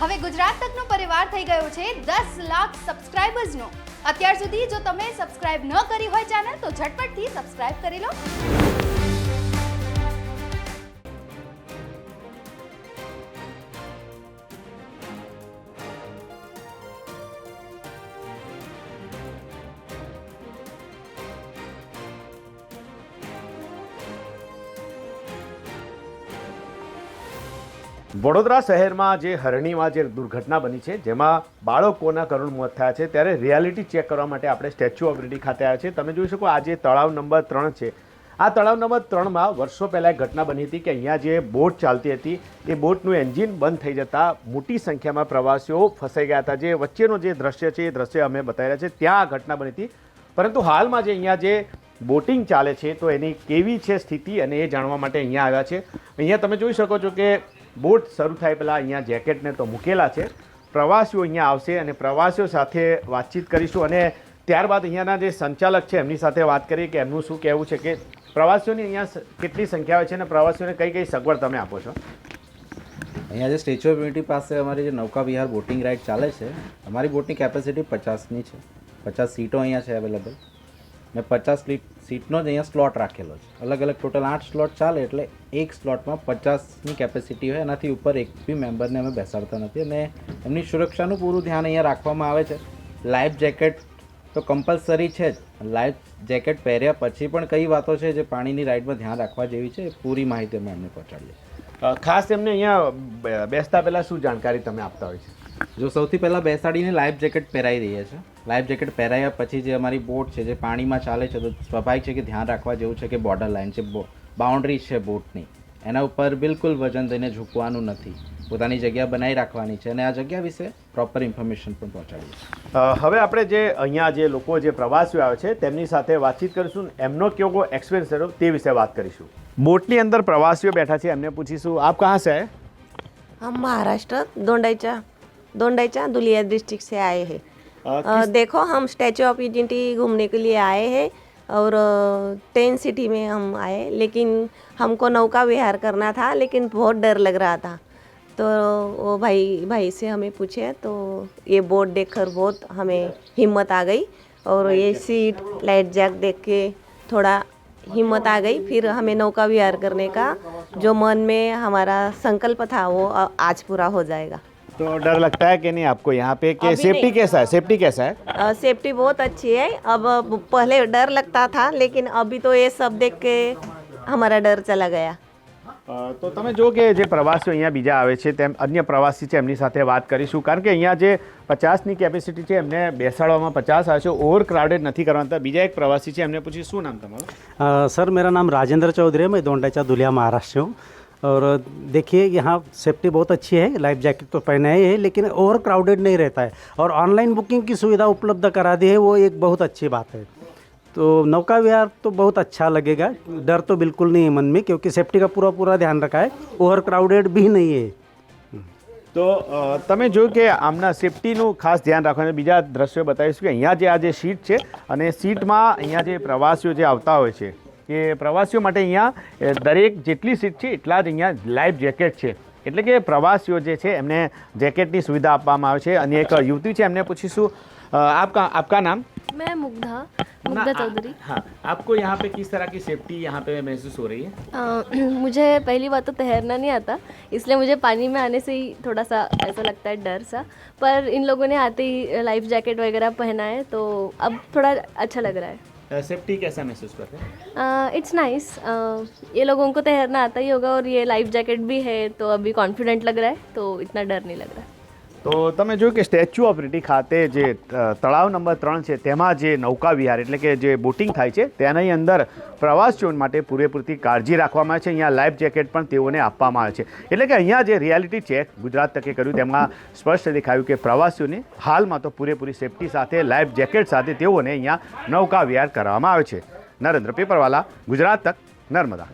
હવે ગુજરાત તકનો પરિવાર થઈ ગયો છે દસ લાખ સબસ્ક્રાઇબર્સનો અત્યાર સુધી જો તમે સબસ્ક્રાઇબ ન કરી હોય ચેનલ તો ઝટપટથી સબસ્ક્રાઇબ કરી લો. વડોદરા શહેરમાં જે હરણીમાં જે દુર્ઘટના બની છે, જેમાં બાળકોના કરુણ મોત થયા છે, ત્યારે રિયાલિટી ચેક કરવા માટે આપણે સ્ટેચ્યુ ઓફ યુનિટી ખાતે આવ્યા છે તમે જોઈ શકો આ જે તળાવ નંબર ત્રણ છે, આ તળાવ નંબર ત્રણમાં વર્ષો પહેલાં એક ઘટના બની હતી કે અહીંયા જે બોટ ચાલતી હતી, એ બોટનું એન્જિન બંધ થઈ જતાં મોટી સંખ્યામાં પ્રવાસીઓ ફસાઈ ગયા હતા. જે વચ્ચેનો જે દ્રશ્ય છે, એ દ્રશ્ય અમે બતાવી રહ્યા છે. ત્યાં આ ઘટના બની હતી. પરંતુ હાલમાં જે અહીંયા જે બોટિંગ ચાલે છે, તો એની કેવી છે સ્થિતિ, અને એ જાણવા માટે અહીંયા આવ્યા છે. અહીંયા તમે જોઈ શકો છો કે બોટ શરૂ થાય પહેલાં અહીંયા જેકેટને તો મૂકેલા છે. પ્રવાસીઓ અહીંયા આવશે અને પ્રવાસીઓ સાથે વાતચીત કરીશું અને ત્યારબાદ અહીંયાના જે સંચાલક છે એમની સાથે વાત કરીએ કે એમનું શું કહેવું છે કે પ્રવાસીઓની અહીંયા કેટલી સંખ્યા હોય છે અને પ્રવાસીઓને કઈ કઈ સગવડ તમે આપો છો? અહીંયા જે સ્ટેચ્યુ ઓફ યુનિટી પાસે અમારી જે નૌકા વિહાર બોટિંગ રાઇડ ચાલે છે, અમારી બોટની કેપેસિટી પચાસની છે. પચાસ સીટો અહીંયા છે અવેલેબલ. ને પચાસ સીટનો જ અહીંયા સ્લોટ રાખેલો છે. અલગ અલગ ટોટલ આઠ સ્લોટ ચાલે એટલે એક સ્લોટમાં પચાસની કેપેસિટી હોય, એનાથી ઉપર એક બી મેમ્બરને અમે બેસાડતા નથી અને એમની સુરક્ષાનું પૂરું ધ્યાન અહીંયા રાખવામાં આવે છે. લાઈફ જેકેટ તો કમ્પલસરી છે જ. લાઈફ જેકેટ પહેર્યા પછી પણ કઈ વાતો છે જે પાણીની રાઇડમાં ધ્યાન રાખવા જેવી છે પૂરી માહિતી અમે એમને પહોંચાડીએ. ખાસ એમને અહીંયા બેસતા પહેલાં શું જાણકારી તમે આપતા હોય છે? જો સૌથી પહેલાં બેસાડીને લાઈફ જેકેટ પહેરાવી દઈએ છે. લાઈફ જેકેટ પહેરાવ્યા પછી જે અમારી બોટ છે જે પાણીમાં ચાલે છે તો સ્વાભાવિક છે કે ધ્યાન રાખવા જેવું છે કે બોર્ડર લાઈન છે બાઉન્ડ્રી છે બોટની. એના ઉપર બિલકુલ વજન દઈને ઝૂકવાનું નથી. પોતાની જગ્યા બનાવી રાખવાની છે અને આ જગ્યા વિશે પ્રોપર ઇન્ફોર્મેશન પણ પહોંચાડીએ હવે આપણે જે અહીંયા જે લોકો જે પ્રવાસીઓ આવે છે તેમની સાથે વાતચીત કરીશું. એમનો કેવો એક્સપિરિયન્સ રહ્યો તે વિશે વાત કરીશું. બોટની અંદર પ્રવાસીઓ બેઠા છે એમને પૂછીશું આપ કહાં સે આયે? हम महाराष्ट्र दोंडाईचा दोंडाईचा दुलिया डिस्ट्रिक्ट से आए हैं अ, अ, देखो हम स्टैचू ऑफ यूनिटी घूमने के लिए आए हैं और टेन सिटी में हम आए लेकिन हमको नौका विहार करना था लेकिन बहुत डर लग रहा था तो वो भाई भाई से हमें पूछे तो ये बोट देखकर बहुत हमें हिम्मत आ गई और ये सीट लाइट जैक देख के थोड़ा हिम्मत आ गई फिर हमें नौका विहार करने का। जो मन में हमारा संकल्प था वो आज पूरा हो जाएगा। तो डर लगता है कि नहीं आपको यहाँ पे? के सेफ्टी कैसा है? सेफ्टी कैसा है? आ, सेफ्टी बहुत अच्छी है। अब पहले डर लगता था लेकिन अभी तो ये सब देख के हमारा डर चला गया। તો તમે જો કે જે પ્રવાસીઓ અહીંયા બીજા આવે છે તેમ અન્ય પ્રવાસી છે એમની સાથે વાત કરીશું કારણ કે અહીંયા જે પચાસની કેપેસિટી છે એમને બેસાડવામાં પચાસ આવે છે ઓવર ક્રાઉડેડ નથી કરવાના બીજા એક પ્રવાસી છે એમને પૂછી શું નામ તમારું अ, सर मेरा नाम राजेंद्र चौधरी है मैं दोंडाचा दुलिया महाराष्ट्र से हूँ और देखिए यहाँ सेफ्टी बहुत अच्छी है लाइफ जैकेट तो पहने ही है लेकिन ओवर क्राउडेड नहीं रहता है और ऑनलाइन बुकिंग की सुविधा उपलब्ध करा दी है वो एक बहुत अच्छी बात है तो नौका विहार तो बहुत अच्छा लगेगा डर तो बिल्कुल नहीं है मन में क्योंकि सेफ्टी का पूरा पूरा ध्यान रखा है ओवर क्राउडेड भी नहीं है તો અ, તમે જોયું કે આમના સેફટીનું ખાસ ધ્યાન રાખવાનું બીજા દ્રશ્યો બતાવીશું કે અહીંયા જે આ જે સીટ છે અને સીટમાં અહીંયા જે પ્રવાસીઓ જે આવતા હોય છે કે પ્રવાસીઓ માટે અહીંયા એ, દરેક જેટલી સીટ છે એટલા જ અહીંયા લાઈફ જેકેટ છે એટલે કે પ્રવાસીઓ જે છે એમને જેકેટની સુવિધા આપવામાં આવે છે અને એક યુવતી છે એમને પૂછીશું અ, આપકા આપકા નામ मैं मुग्धा मुग्धा चौधरी हाँ आपको यहाँ पे किस तरह की सेफ्टी यहाँ पे महसूस हो रही है अ, मुझे पहली बात तो तैरना नहीं आता इसलिए मुझे पानी में आने से ही थोड़ा सा ऐसा लगता है डर सा पर इन लोगों ने आते ही लाइफ जैकेट वगैरह पहना है तो अब थोड़ा अच्छा लग रहा है सेफ्टी कैसा महसूस करते हैं इट्स नाइस ये लोगों को तैरना आता ही होगा और ये लाइफ जैकेट भी है तो अभी कॉन्फिडेंट लग रहा है तो इतना डर नहीं लग रहा તો તમે જોયું કે સ્ટેચ્યુ ઓફ યુનિટી ખાતે જે તળાવ નંબર ત્રણ છે, તેમાં જે નૌકા વિહાર એટલે કે જે બોટિંગ થાય છે, તેની અંદર પ્રવાસીઓ માટે પૂરેપૂરતી કાળજી રાખવામાં આવે છે. અહીંયા લાઈફ જેકેટ પણ તેઓને આપવામાં આવે છે. એટલે કે અહીંયા જે રિયાલિટી ચેક ગુજરાત તકે કર્યું, તેમાં સ્પષ્ટ દેખાયું કે પ્રવાસીઓને હાલમાં તો પૂરેપૂરી સેફટી સાથે, લાઈફ જેકેટ સાથે તેઓને અહીંયા નૌકા વિહાર કરવામાં આવે છે. નરેન્દ્ર પેપરવાલા, ગુજરાત તક નર્મદા.